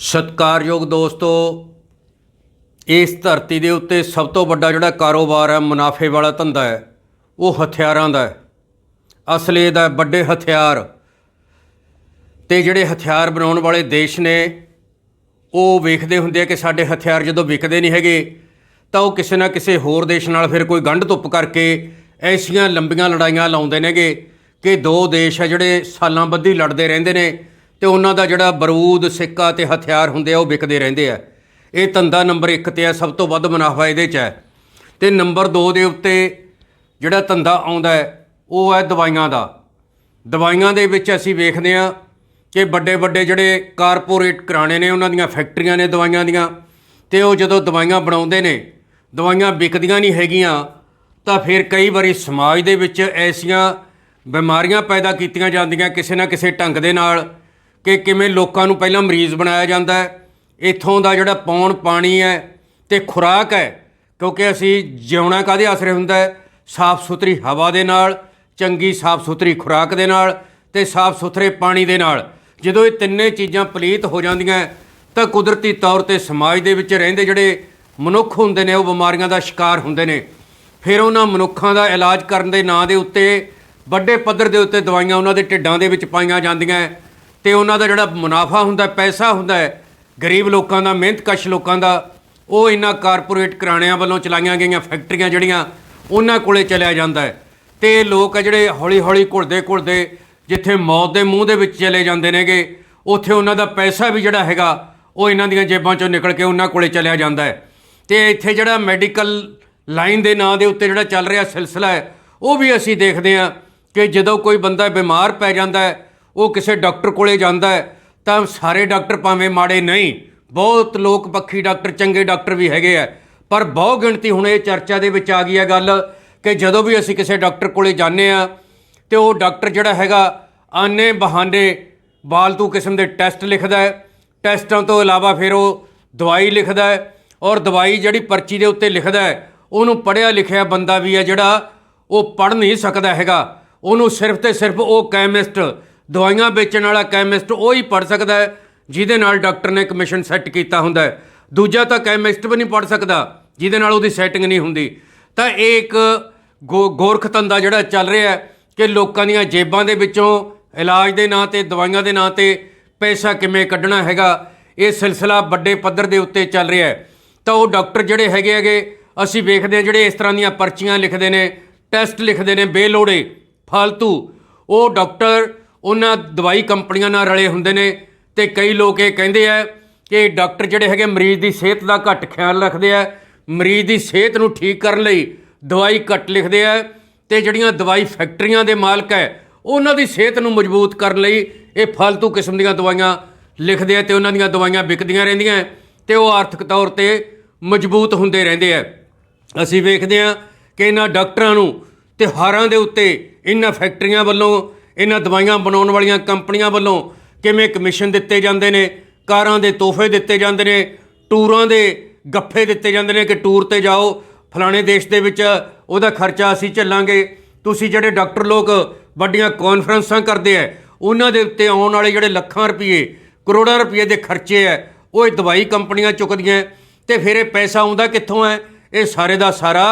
ਸਤਿਕਾਰਯੋਗ ਦੋਸਤੋ, ਇਸ ਧਰਤੀ ਦੇ ਉੱਤੇ ਸਭ ਤੋਂ ਵੱਡਾ ਜਿਹੜਾ ਕਾਰੋਬਾਰ ਹੈ, ਮੁਨਾਫੇ ਵਾਲਾ ਧੰਦਾ ਹੈ, ਉਹ ਹਥਿਆਰਾਂ ਦਾ ਹੈ। ਅਸਲੇ ਦਾ ਵੱਡੇ ਹਥਿਆਰ। ਤੇ ਜਿਹੜੇ ਹਥਿਆਰ ਬਣਾਉਣ ਵਾਲੇ ਦੇਸ਼ ਨੇ, ਉਹ ਵੇਖਦੇ ਹੁੰਦੇ ਆ ਕਿ ਸਾਡੇ ਹਥਿਆਰ ਜਦੋਂ ਵਿਕਦੇ ਨਹੀਂ ਹੈਗੇ, ਤਾਂ ਉਹ ਕਿਸੇ ਨਾ ਕਿਸੇ ਹੋਰ ਦੇਸ਼ ਨਾਲ ਫਿਰ ਕੋਈ ਗੰਢ ਧੁੱਪ ਕਰਕੇ ਐਸੀਆਂ ਲੰਬੀਆਂ ਲੜਾਈਆਂ ਲਾਉਂਦੇ ਨੇਗੇ ਕਿ ਦੋ ਦੇਸ਼ ਹੈ ਜਿਹੜੇ ਸਾਲਾਂ ਬੱਧੀ ਲੜਦੇ ਰਹਿੰਦੇ ਨੇ ਤੇ ਉਹਨਾਂ ਦਾ ਜਿਹੜਾ ਬਰੂਦ, ਸਿੱਕਾ ਤੇ ਹਥਿਆਰ ਹੁੰਦੇ ਆ, ਉਹ ਵਿਕਦੇ ਰਹਿੰਦੇ ਆ। ਇਹ ਧੰਦਾ ਨੰਬਰ 1 ਤੇ ਆ, ਸਭ ਤੋਂ ਵੱਧ ਮੁਨਾਫਾ ਇਹਦੇ 'ਚ ਹੈ। ਤੇ ਨੰਬਰ 2 ਦੇ ਉੱਤੇ ਜਿਹੜਾ ਧੰਦਾ ਆਉਂਦਾ ਹੈ, ਉਹ ਹੈ ਦਵਾਈਆਂ ਦਾ। ਦਵਾਈਆਂ ਦੇ ਵਿੱਚ ਅਸੀਂ ਵੇਖਦੇ ਹਾਂ ਕਿ ਵੱਡੇ ਵੱਡੇ ਜਿਹੜੇ ਕਾਰਪੋਰੇਟ ਘਰਾਣੇ ਨੇ, ਉਹਨਾਂ ਦੀਆਂ ਫੈਕਟਰੀਆਂ ਨੇ ਦਵਾਈਆਂ ਦੀਆਂ। ਤੇ ਉਹ ਜਦੋਂ ਦਵਾਈਆਂ ਬਣਾਉਂਦੇ ਨੇ, ਦਵਾਈਆਂ ਵਿਕਦੀਆਂ ਨਹੀਂ ਹੈਗੀਆਂ, ਤਾਂ ਫਿਰ ਕਈ ਵਾਰੀ ਸਮਾਜ ਦੇ ਵਿੱਚ ਐਸੀਆਂ ਬਿਮਾਰੀਆਂ ਪੈਦਾ ਕੀਤੀਆਂ ਜਾਂਦੀਆਂ ਕਿਸੇ ਨਾ ਕਿਸੇ ਢੰਗ ਦੇ ਨਾਲ। ਕਿ ਕਿਵੇਂ ਲੋਕਾਂ ਨੂੰ ਪਹਿਲਾਂ ਮਰੀਜ਼ ਬਣਾਇਆ ਜਾਂਦਾ ਹੈ, ਇੱਥੋਂ ਦਾ ਜਿਹੜਾ ਪੌਣ ਪਾਣੀ ਹੈ ਤੇ ਖੁਰਾਕ ਹੈ, ਕਿਉਂਕਿ ਅਸੀਂ ਜਿਉਣਾ ਕਾਦੇ ਆਸਰੇ ਹੁੰਦਾ ਹੈ? ਸਾਫ਼ ਸੁਥਰੀ ਹਵਾ ਦੇ ਨਾਲ, ਚੰਗੀ ਸਾਫ਼ ਸੁਥਰੀ ਖੁਰਾਕ ਦੇ ਨਾਲ ਤੇ ਸਾਫ਼ ਸੁਥਰੇ ਪਾਣੀ ਦੇ ਨਾਲ। ਜਦੋਂ ਇਹ ਤਿੰਨੇ ਚੀਜ਼ਾਂ ਪਲੀਤ ਹੋ ਜਾਂਦੀਆਂ ਤਾਂ ਕੁਦਰਤੀ ਤੌਰ ਤੇ ਸਮਾਜ ਦੇ ਵਿੱਚ ਰਹਿੰਦੇ ਜਿਹੜੇ ਮਨੁੱਖ ਹੁੰਦੇ ਨੇ, ਉਹ ਬਿਮਾਰੀਆਂ ਦਾ ਸ਼ਿਕਾਰ ਹੁੰਦੇ ਨੇ। ਫਿਰ ਉਹਨਾਂ ਮਨੁੱਖਾਂ ਦਾ ਇਲਾਜ ਕਰਨ ਦੇ ਨਾਂ ਦੇ ਉੱਤੇ, ਵੱਡੇ ਪੱਧਰ ਦੇ ਉੱਤੇ ਦਵਾਈਆਂ ਉਹਨਾਂ ਦੇ ਢਿੱਡਾਂ ਦੇ ਵਿੱਚ ਪਾਈਆਂ ਜਾਂਦੀਆਂ ਤੇ ਉਹਨਾਂ ਦਾ ਜਿਹੜਾ ਮੁਨਾਫਾ ਹੁੰਦਾ, ਪੈਸਾ ਹੁੰਦਾ ਹੈ, ਗਰੀਬ ਲੋਕਾਂ ਦਾ, ਮਿਹਨਤਕਸ਼ ਲੋਕਾਂ ਦਾ, ਉਹ ਇਹਨਾਂ ਕਾਰਪੋਰੇਟ ਘਰਾਣਿਆਂ ਵੱਲੋਂ ਚਲਾਈਆਂ ਗਈਆਂ ਫੈਕਟਰੀਆਂ ਜਿਹੜੀਆਂ, ਉਹਨਾਂ ਕੋਲੇ ਚਲਿਆ ਜਾਂਦਾ ਹੈ। ਤੇ ਲੋਕ ਆ ਜਿਹੜੇ ਹੌਲੀ ਹੌਲੀ ਘੁਲਦੇ ਘੁਲਦੇ ਜਿੱਥੇ ਮੌਤ ਦੇ ਮੂੰਹ ਦੇ ਵਿੱਚ ਚਲੇ ਜਾਂਦੇ ਨੇਗੇ, ਉੱਥੇ ਉਹਨਾਂ ਦਾ ਪੈਸਾ ਵੀ ਜਿਹੜਾ ਹੈਗਾ, ਉਹ ਇਹਨਾਂ ਦੀਆਂ ਜੇਬਾਂ ਚੋਂ ਨਿਕਲ ਕੇ ਉਹਨਾਂ ਕੋਲੇ ਚਲਿਆ ਜਾਂਦਾ ਹੈ। ਤੇ ਇੱਥੇ ਜਿਹੜਾ ਮੈਡੀਕਲ ਲਾਈਨ ਦੇ ਨਾਂ ਦੇ ਉੱਤੇ ਜਿਹੜਾ ਚੱਲ ਰਿਹਾ ਸਿਲਸਿਲਾ ਹੈ, ਉਹ ਵੀ ਅਸੀਂ ਦੇਖਦੇ ਹਾਂ ਕਿ ਜਦੋਂ ਕੋਈ ਬੰਦਾ ਬਿਮਾਰ ਪੈ ਜਾਂਦਾ ਹੈ ਉਹ ਕਿਸੇ ਡਾਕਟਰ ਕੋਲੇ ਜਾਂਦਾ ਹੈ, ਤਾਂ ਸਾਰੇ ਡਾਕਟਰ ਭਾਵੇਂ ਮਾੜੇ ਨਹੀਂ, ਬਹੁਤ ਲੋਕ ਪੱਖੀ ਡਾਕਟਰ, ਚੰਗੇ ਡਾਕਟਰ ਵੀ ਹੈਗੇ ਆ। ਪਰ ਬਹੁ ਗਿਣਤੀ ਹੁਣ ਇਹ ਚਰਚਾ ਦੇ ਵਿੱਚ ਆ ਗਈ ਹੈ ਗੱਲ ਕਿ ਜਦੋਂ ਵੀ ਅਸੀਂ ਕਿਸੇ ਡਾਕਟਰ ਕੋਲੇ ਜਾਂਦੇ ਆ ਤੇ ਉਹ ਡਾਕਟਰ ਜਿਹੜਾ ਹੈਗਾ, ਆਨੇ ਬਹਾਨੇ ਬਾਲਤੂ ਕਿਸਮ ਦੇ ਟੈਸਟ ਲਿਖਦਾ ਹੈ। ਟੈਸਟਾਂ ਤੋਂ ਇਲਾਵਾ ਫਿਰ ਉਹ ਦਵਾਈ ਲਿਖਦਾ ਹੈ ਔਰ ਦਵਾਈ ਜਿਹੜੀ ਪਰਚੀ ਦੇ ਉੱਤੇ ਲਿਖਦਾ ਹੈ, ਉਹਨੂੰ ਪੜ੍ਹਿਆ ਲਿਖਿਆ ਬੰਦਾ ਵੀ ਹੈ ਜਿਹੜਾ ਉਹ ਪੜ੍ਹ ਨਹੀਂ ਸਕਦਾ ਹੈਗਾ। ਉਹਨੂੰ ਸਿਰਫ ਤੇ ਸਿਰਫ ਉਹ ਕੈਮਿਸਟ ਦਵਾਈਆਂ ਵੇਚਣ ਵਾਲਾ ਕੈਮਿਸਟ ਉਹ ਹੀ ਪੜ੍ਹ ਸਕਦਾ ਹੈ, ਜਿਹਦੇ ਨਾਲ ਡਾਕਟਰ ਨੇ ਕਮਿਸ਼ਨ ਸੈੱਟ ਕੀਤਾ ਹੁੰਦਾ ਹੈ। ਦੂਜਾ ਤਾਂ ਕੈਮਿਸਟ ਵੀ ਨਹੀਂ ਪੜ੍ਹ ਸਕਦਾ, ਜਿਹਦੇ ਨਾਲ ਉਹਦੀ ਸੈਟਿੰਗ ਨਹੀਂ ਹੁੰਦੀ। ਤਾਂ ਇਹ ਇੱਕ ਗੋ- ਗੋਰਖ ਧੰਦਾ ਜਿਹੜਾ ਚੱਲ ਰਿਹਾ ਹੈ ਕਿ ਲੋਕਾਂ ਦੀਆਂ ਜੇਬਾਂ ਦੇ ਵਿੱਚੋਂ ਇਲਾਜ ਦੇ ਨਾਂ ਤੇ, ਦਵਾਈਆਂ ਦੇ ਨਾਂ ਤੇ ਪੈਸਾ ਕਿਵੇਂ ਕੱਢਣਾ ਹੈਗਾ, ਇਹ ਸਿਲਸਿਲਾ ਵੱਡੇ ਪੱਧਰ ਦੇ ਉੱਤੇ ਚੱਲ ਰਿਹਾ ਹੈ। ਤਾਂ ਉਹ ਡਾਕਟਰ ਜਿਹੜੇ ਹੈਗੇ ਹੈਗੇ, ਅਸੀਂ ਵੇਖਦੇ ਹਾਂ ਜਿਹੜੇ ਇਸ ਤਰ੍ਹਾਂ ਦੀਆਂ ਪਰਚੀਆਂ ਲਿਖਦੇ ਨੇ, ਟੈਸਟ ਲਿਖਦੇ ਨੇ, ਬੇਲੋੜੇ ਫालतू ਉਹ ਡਾਕਟਰ ਉਹਨਾਂ ਦਵਾਈ ਕੰਪਨੀਆਂ ਨਾਲ ਰਲੇ ਹੁੰਦੇ ਨੇ ਤੇ ਕਈ ਲੋਕ ਇਹ ਕਹਿੰਦੇ ਆ ਕਿ ਡਾਕਟਰ ਜਿਹੜੇ ਹੈਗੇ ਮਰੀਜ਼ ਦੀ ਸਿਹਤ ਦਾ ਘੱਟ ਖਿਆਲ ਰੱਖਦੇ ਆ, ਮਰੀਜ਼ ਦੀ ਸਿਹਤ ਨੂੰ ਠੀਕ ਕਰਨ ਲਈ ਦਵਾਈ ਘੱਟ ਲਿਖਦੇ ਆ ਤੇ ਜਿਹੜੀਆਂ ਦਵਾਈ ਫੈਕਟਰੀਆਂ ਦੇ ਮਾਲਕ ਹੈ, ਉਹਨਾਂ ਦੀ ਸਿਹਤ ਨੂੰ ਮਜ਼ਬੂਤ ਕਰਨ ਲਈ ਇਹ ਫालतू ਕਿਸਮ ਦੀਆਂ ਦਵਾਈਆਂ ਲਿਖਦੇ ਆ ਤੇ ਉਹਨਾਂ ਦੀਆਂ ਦਵਾਈਆਂ ਵਿਕਦੀਆਂ ਰਹਿੰਦੀਆਂ ਤੇ ਉਹ ਆਰਥਿਕ ਤੌਰ ਤੇ ਮਜ਼ਬੂਤ ਹੁੰਦੇ ਰਹਿੰਦੇ ਆ। ਅਸੀਂ ਵੇਖਦੇ ਹਾਂ ਕਿ ਇਹਨਾਂ ਡਾਕਟਰਾਂ ਨੂੰ ਤਿਉਹਾਰਾਂ ਦੇ ਉੱਤੇ ਇਹਨਾਂ ਫੈਕਟਰੀਆਂ ਵੱਲੋਂ ਇਹਨਾਂ ਦਵਾਈਆਂ ਬਣਾਉਣ ਵਾਲੀਆਂ ਕੰਪਨੀਆਂ ਵੱਲੋਂ ਕਿਵੇਂ ਕਮਿਸ਼ਨ ਦਿੱਤੇ ਜਾਂਦੇ ਨੇ, ਕਾਰਾਂ ਦੇ ਤੋਹਫੇ ਦਿੱਤੇ ਜਾਂਦੇ ਨੇ, ਟੂਰਾਂ ਦੇ ਗੱਫੇ ਦਿੱਤੇ ਜਾਂਦੇ ਨੇ ਕਿ ਟੂਰ ਤੇ ਜਾਓ, ਫਲਾਣੇ ਦੇਸ਼ ਦੇ ਵਿੱਚ ਉਹਦਾ ਖਰਚਾ ਅਸੀਂ ਝੱਲਾਂਗੇ। ਤੁਸੀਂ ਜਿਹੜੇ ਡਾਕਟਰ ਲੋਕ ਵੱਡੀਆਂ ਕਾਨਫਰੰਸਾਂ ਕਰਦੇ ਆ ਉਹਨਾਂ ਦੇ ਉੱਤੇ ਆਉਣ ਵਾਲੇ ਜਿਹੜੇ ਲੱਖਾਂ ਰੁਪਏ, ਕਰੋੜਾਂ ਰੁਪਏ ਦੇ ਖਰਚੇ ਆ ਉਹ ਇਹ ਦਵਾਈ ਕੰਪਨੀਆਂ ਚੁੱਕਦੀਆਂ ਤੇ ਫਿਰ ਇਹ ਪੈਸਾ ਆਉਂਦਾ ਕਿੱਥੋਂ ਹੈ ਇਹ ਸਾਰੇ ਦਾ ਸਾਰਾ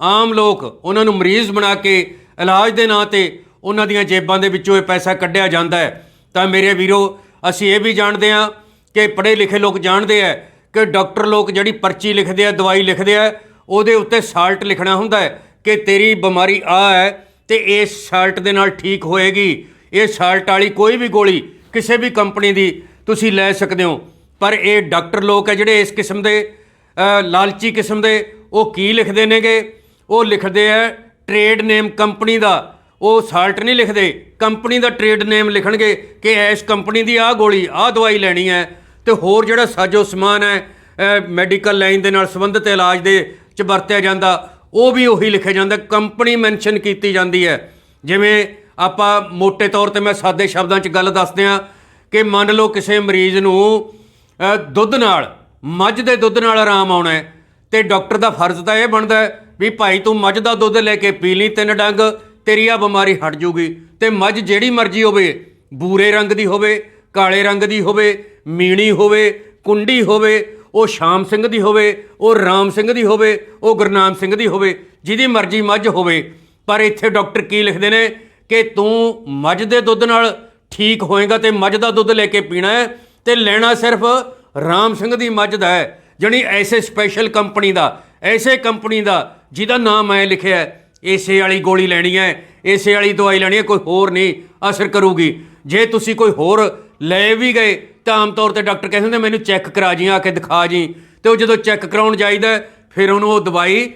ਆਮ ਲੋਕ ਉਹਨਾਂ ਨੂੰ ਮਰੀਜ਼ ਬਣਾ ਕੇ ਇਲਾਜ ਦੇ ਨਾਂ ਤੇ ਉਹਨਾਂ ਦੀਆਂ ਜੇਬਾਂ ਦੇ ਵਿੱਚੋਂ ਇਹ ਪੈਸਾ ਕੱਢਿਆ ਜਾਂਦਾ ਹੈ। ਤਾਂ ਮੇਰੇ ਵੀਰੋ, ਅਸੀਂ ਇਹ ਵੀ ਜਾਣਦੇ ਹਾਂ ਕਿ ਪੜ੍ਹੇ ਲਿਖੇ ਲੋਕ ਜਾਣਦੇ ਆ ਕਿ ਡਾਕਟਰ ਲੋਕ ਜਿਹੜੀ ਪਰਚੀ ਲਿਖਦੇ ਆ, ਦਵਾਈ ਲਿਖਦੇ ਆ, ਉਹਦੇ ਉੱਤੇ ਸਾਲਟ ਲਿਖਣਾ ਹੁੰਦਾ ਹੈ ਕਿ ਤੇਰੀ ਬਿਮਾਰੀ ਆ ਹੈ ਤੇ ਇਸ ਸਾਲਟ ਦੇ ਨਾਲ ਠੀਕ ਹੋਏਗੀ। ਇਹ ਸਾਲਟ ਵਾਲੀ ਕੋਈ ਵੀ ਗੋਲੀ ਕਿਸੇ ਵੀ ਕੰਪਨੀ ਦੀ ਤੁਸੀਂ ਲੈ ਸਕਦੇ ਹੋ। ਪਰ ਇਹ ਡਾਕਟਰ ਲੋਕ ਹੈ ਜਿਹੜੇ ਇਸ ਕਿਸਮ ਦੇ ਲਾਲਚੀ ਕਿਸਮ ਦੇ, ਉਹ ਕੀ ਲਿਖਦੇ ਨੇਗੇ? ਉਹ ਲਿਖਦੇ ਆ ਟ੍ਰੇਡ ਨੇਮ ਕੰਪਨੀ ਦਾ। ਉਹ ਸਾਲਟ ਨਹੀਂ ਲਿਖਦੇ। ਕੰਪਨੀ ਦਾ ਟ੍ਰੇਡ ਨੇਮ ਲਿਖਣਗੇ ਕਿ ਇਸ ਕੰਪਨੀ ਦੀ ਆਹ ਗੋਲੀ, ਆਹ ਦਵਾਈ ਲੈਣੀ ਹੈ। ਤੇ ਹੋਰ ਜਿਹੜਾ ਸਾਜੋ ਸਮਾਨ ਹੈ ਮੈਡੀਕਲ ਲਾਈਨ ਦੇ ਨਾਲ ਸੰਬੰਧਿਤ ਇਲਾਜ ਦੇ ਚ ਵਰਤਿਆ ਜਾਂਦਾ, ਉਹ ਵੀ ਉਹੀ ਲਿਖਿਆ ਜਾਂਦਾ। ਕੰਪਨੀ ਮੈਂਸ਼ਨ ਕੀਤੀ ਜਾਂਦੀ ਹੈ। ਜਿਵੇਂ ਆਪਾਂ ਮੋٹے ਤੌਰ ਤੇ ਮੈਂ ਸਾਦੇ ਸ਼ਬਦਾਂ 'ਚ ਗੱਲ ਦੱਸਦੇ ਆ ਕਿ ਮੰਨ ਲਓ ਕਿਸੇ ਮਰੀਜ਼ ਨੂੰ ਦੁੱਧ ਨਾਲ, ਮੱਝ ਦੇ ਦੁੱਧ ਨਾਲ ਆਰਾਮ ਆਉਣਾ ਹੈ, ਤੇ ਡਾਕਟਰ ਦਾ ਫਰਜ਼ ਤਾਂ ਇਹ ਬਣਦਾ ਵੀ ਭਾਈ ਤੂੰ ਮੱਝ ਦਾ ਦੁੱਧ ਲੈ ਕੇ ਪੀ ਲਈ ਤਿੰਨ ਡੰਗ ਤੇਰੀ ਆ ਬਿਮਾਰੀ ਹਟ ਜੂਗੀ ਤੇ ਮੱਝ ਜਿਹੜੀ ਮਰਜ਼ੀ ਹੋਵੇ, ਬੂਰੇ ਰੰਗ ਦੀ ਹੋਵੇ, ਕਾਲੇ ਰੰਗ ਦੀ ਹੋਵੇ, ਮੀਣੀ ਹੋਵੇ, ਕੁੰਡੀ ਹੋਵੇ, ਉਹ ਸ਼ਾਮ ਸਿੰਘ ਦੀ ਹੋਵੇ, ਉਹ ਰਾਮ ਸਿੰਘ ਦੀ ਹੋਵੇ, ਉਹ ਗੁਰਨਾਮ ਸਿੰਘ ਦੀ ਹੋਵੇ, ਜਿਹਦੀ ਮਰਜ਼ੀ ਮੱਝ ਹੋਵੇ, ਪਰ ਇੱਥੇ ਡਾਕਟਰ ਕੀ ਲਿਖਦੇ ਨੇ ਕਿ ਤੂੰ ਮੱਝ ਦੇ ਦੁੱਧ ਨਾਲ ਠੀਕ ਹੋਏਗਾ ਤੇ ਮੱਝ ਦਾ ਦੁੱਧ ਲੈ ਕੇ ਪੀਣਾ ਹੈ ਤੇ ਲੈਣਾ ਸਿਰਫ ਰਾਮ ਸਿੰਘ ਦੀ ਮੱਝ ਦਾ ਹੈ, ਜਣੀ ਐਸੇ ਸਪੈਸ਼ਲ ਕੰਪਨੀ ਦਾ, ਐਸੇ ਕੰਪਨੀ ਦਾ ਜਿਹਦਾ ਨਾਮ ਮੈਂ ਲਿਖਿਆ ਹੈ। ਏਸੇ ਵਾਲੀ ਗੋਲੀ ਲੈਣੀ ਹੈ ਏਸੇ ਵਾਲੀ ਦਵਾਈ ਲੈਣੀ ਹੈ, ਕੋਈ ਹੋਰ ਨਹੀਂ ਅਸਰ ਕਰੂਗੀ। ਜੇ ਤੁਸੀਂ ਕੋਈ ਹੋਰ ਲੈ ਵੀ ਗਏ, ਤਾਂ ਆਮ ਤੌਰ ਤੇ ਡਾਕਟਰ ਕਹਿੰਦੇ ਹੁੰਦੇ, ਮੈਨੂੰ ਚੈੱਕ ਕਰਾ ਜੀ, ਆ ਕੇ ਦਿਖਾ ਜੀ। ਤੇ ਉਹ ਜਦੋਂ ਚੈੱਕ ਕਰਾਉਣ ਜਾਈਦਾ ਫਿਰ ਉਹਨੂੰ ਉਹ ਦਵਾਈ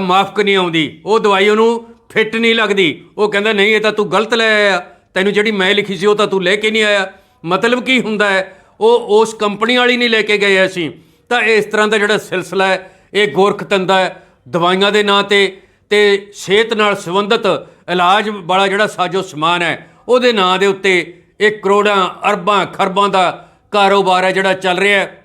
ਮਾਫਕ ਨਹੀਂ ਆਉਂਦੀ। ਉਹ ਦਵਾਈ ਉਹਨੂੰ ਫਿੱਟ ਨਹੀਂ ਲੱਗਦੀ। ਉਹ ਕਹਿੰਦਾ, ਨਹੀਂ, ਇਹ ਤਾਂ ਤੂੰ ਗਲਤ ਲੈ ਆਇਆ। ਤੈਨੂੰ ਜਿਹੜੀ ਮੈਂ ਲਿਖੀ ਸੀ, ਉਹ ਤਾਂ ਤੂੰ ਲੈ ਕੇ ਨਹੀਂ ਆਇਆ। ਮਤਲਬ ਕੀ ਹੁੰਦਾ ਹੈ, ਉਹ ਉਸ ਕੰਪਨੀ ਵਾਲੀ ਨਹੀਂ ਲੈ ਕੇ ਗਏ ਅਸੀਂ। ਤਾਂ ਇਸ ਤਰ੍ਹਾਂ ਦਾ ਜਿਹੜਾ ਸਿਲਸਿਲਾ ਹੈ, ਇਹ ਗੋਰਖ ਗੋਰਖਤੰਦਾ ਹੈ। ਦਵਾਈਆਂ ਦੇ ਨਾਂ ਤੇ ਤੇ ਸਿਹਤ ਨਾਲ ਸੰਬੰਧਿਤ ਇਲਾਜ ਵਾਲਾ ਜਿਹੜਾ ਸਾਜੋ ਸਮਾਨ ਹੈ, ਉਹਦੇ ਨਾਂ ਦੇ ਉੱਤੇ ਇਹ ਕਰੋੜਾਂ, ਅਰਬਾਂ, ਖਰਬਾਂ ਦਾ ਕਾਰੋਬਾਰ ਹੈ ਜਿਹੜਾ ਚੱਲ ਰਿਹਾ ਹੈ।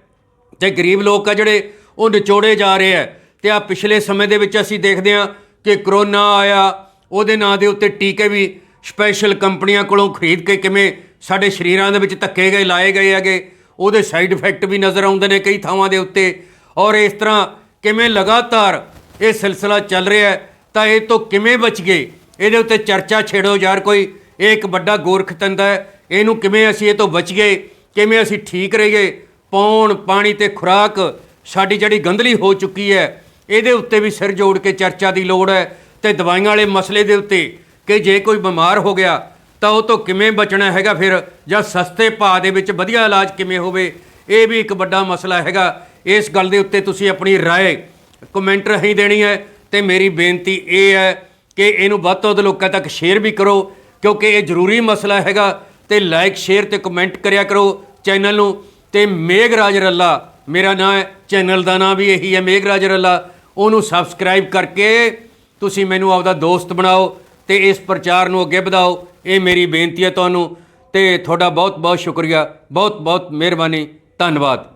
ਤੇ ਗਰੀਬ ਲੋਕ ਆ ਜਿਹੜੇ, ਉਹ ਨਿਚੋੜੇ ਜਾ ਰਹੇ ਹੈ। ਤੇ ਆ ਪਿਛਲੇ ਸਮੇਂ ਦੇ ਵਿੱਚ ਅਸੀਂ ਦੇਖਦੇ ਹਾਂ ਕਿ ਕਰੋਨਾ ਆਇਆ, ਉਹਦੇ ਨਾਂ ਦੇ ਉੱਤੇ ਟੀਕੇ ਵੀ ਸਪੈਸ਼ਲ ਕੰਪਨੀਆਂ ਕੋਲੋਂ ਖਰੀਦ ਕੇ ਕਿਵੇਂ ਸਾਡੇ ਸਰੀਰਾਂ ਦੇ ਵਿੱਚ ਧੱਕੇ ਗਏ, ਲਾਏ ਗਏ ਹੈਗੇ। ਉਹਦੇ ਸਾਈਡ ਇਫੈਕਟ ਵੀ ਨਜ਼ਰ ਆਉਂਦੇ ਨੇ ਕਈ ਥਾਵਾਂ ਦੇ ਉੱਤੇ। ਔਰ ਇਸ ਤਰ੍ਹਾਂ ਕਿਵੇਂ ਲਗਾਤਾਰ ਇਹ ਸਿਲਸਿਲਾ ਚੱਲ ਰਿਹਾ ਹੈ ਤਾਂ ਇਹ ਤੋਂ ਕਿਵੇਂ ਬਚ ਗਏ ਇਹਦੇ ਉੱਤੇ ਚਰਚਾ ਛੇੜੋ ਯਾਰ ਕੋਈ ਇਹ ਇੱਕ ਵੱਡਾ ਗੋਰਖਤੰਦ ਹੈ ਇਹਨੂੰ ਕਿਵੇਂ ਅਸੀਂ ਇਹ ਤੋਂ ਬਚ ਗਏ ਕਿਵੇਂ ਅਸੀਂ ਠੀਕ ਰਹੀਏ ਪੌਣ ਪਾਣੀ ਤੇ ਖੁਰਾਕ ਸਾਡੀ ਜਿਹੜੀ ਗੰਦਲੀ ਹੋ ਚੁੱਕੀ ਹੈ ਇਹਦੇ ਉੱਤੇ ਵੀ ਸਿਰ ਜੋੜ ਕੇ ਚਰਚਾ ਦੀ ਲੋੜ ਹੈ ਤੇ ਦਵਾਈਆਂ ਵਾਲੇ ਮਸਲੇ ਦੇ ਉੱਤੇ ਕਿ ਜੇ ਕੋਈ ਬਿਮਾਰ ਹੋ ਗਿਆ ਤਾਂ ਉਹ ਤੋਂ ਕਿਵੇਂ ਬਚਣਾ ਹੈਗਾ ਫਿਰ ਜਾਂ ਸਸਤੇ ਭਾਅ ਦੇ ਵਿੱਚ ਵਧੀਆ ਇਲਾਜ ਕਿਵੇਂ ਹੋਵੇ ਇਹ ਵੀ ਇੱਕ ਵੱਡਾ ਮਸਲਾ ਹੈਗਾ ਇਸ ਗੱਲ ਦੇ ਉੱਤੇ ਤੁਸੀਂ ਆਪਣੀ رائے ਕਮੈਂਟ ਰਾਹੀਂ ਦੇਣੀ ਹੈ ਤੇ ਮੇਰੀ ਬੇਨਤੀ ਇਹ ਹੈ ਕਿ ਇਹਨੂੰ ਵੱਧ ਤੋਂ ਵੱਧ ਲੋਕਾਂ ਤੱਕ ਸ਼ੇਅਰ ਵੀ ਕਰੋ, ਕਿਉਂਕਿ ਇਹ ਜ਼ਰੂਰੀ ਮਸਲਾ ਹੈਗਾ ਤੇ ਲਾਈਕ ਸ਼ੇਅਰ ਤੇ ਕਮੈਂਟ ਕਰਿਆ ਕਰੋ ਚੈਨਲ ਨੂੰ। ਤੇ ਮੇਘਰਾਜ ਰੱਲਾ, ਮੇਰਾ ਨਾਮ ਹੈ ਚੈਨਲ ਦਾ ਨਾਮ ਵੀ ਇਹੀ ਹੈ ਮੇਘਰਾਜ ਰੱਲਾ। ਉਹਨੂੰ ਸਬਸਕ੍ਰਾਈਬ ਕਰਕੇ ਤੁਸੀਂ ਮੈਨੂੰ ਆਪਦਾ ਦੋਸਤ ਬਣਾਓ ਤੇ ਇਸ ਪ੍ਰਚਾਰ ਨੂੰ ਅੱਗੇ ਵਧਾਓ। ਇਹ ਮੇਰੀ ਬੇਨਤੀ ਹੈ ਤੁਹਾਨੂੰ ਤੇ ਤੁਹਾਡਾ ਬਹੁਤ ਬਹੁਤ ਸ਼ੁਕਰੀਆ ਬਹੁਤ ਬਹੁਤ ਮਿਹਰਬਾਨੀ, ਧੰਨਵਾਦ।